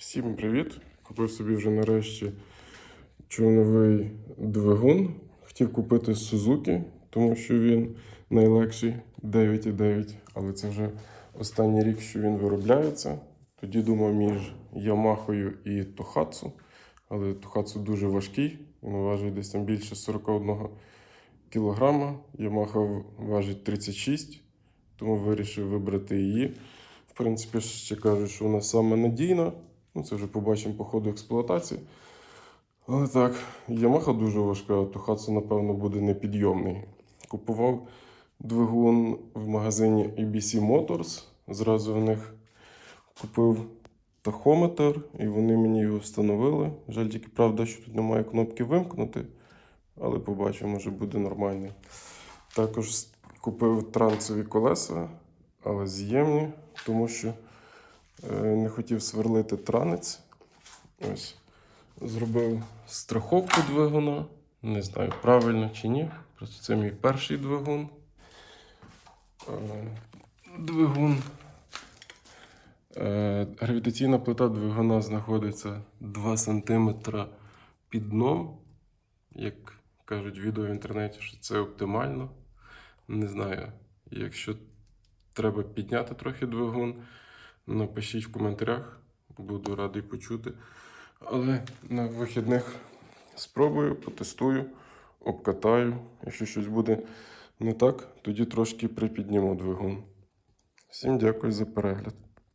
Всім привіт! Купив собі вже нарешті човновий двигун. Хотів купити Suzuki, тому що він найлегший 9,9, але це вже останній рік, що він виробляється. Тоді думав між Yamaha і Tohatsu, але Tohatsu дуже важкий, він важить десь там більше 41 кілограма. Yamaha важить 36, тому вирішив вибрати її. В принципі, ще кажуть, що вона саме надійна. Ну, це вже побачимо по ходу експлуатації. Але так, Yamaha дуже важка, а Tohatsu, напевно, буде непідйомний. Купував двигун в магазині ABC Motors. Зразу в них купив тахометр, і вони мені його встановили. Жаль, тільки правда, що тут немає кнопки вимкнути, але побачимо, може буде нормальний. Також купив трансові колеса, але з'ємні, тому що не хотів сверлити транець. Ось. Зробив страховку двигуна. Не знаю, правильно чи ні. Просто це мій перший двигун. Е, Двигун. Е, Гравітаційна плита двигуна знаходиться 2 см під дном. Як кажуть відео в інтернеті, що це оптимально. Не знаю, якщо треба підняти трохи двигун, напишіть в коментарях, буду радий почути. Але на вихідних спробую, потестую, обкатаю. Якщо щось буде не так, тоді трошки припідніму двигун. Всім дякую за перегляд.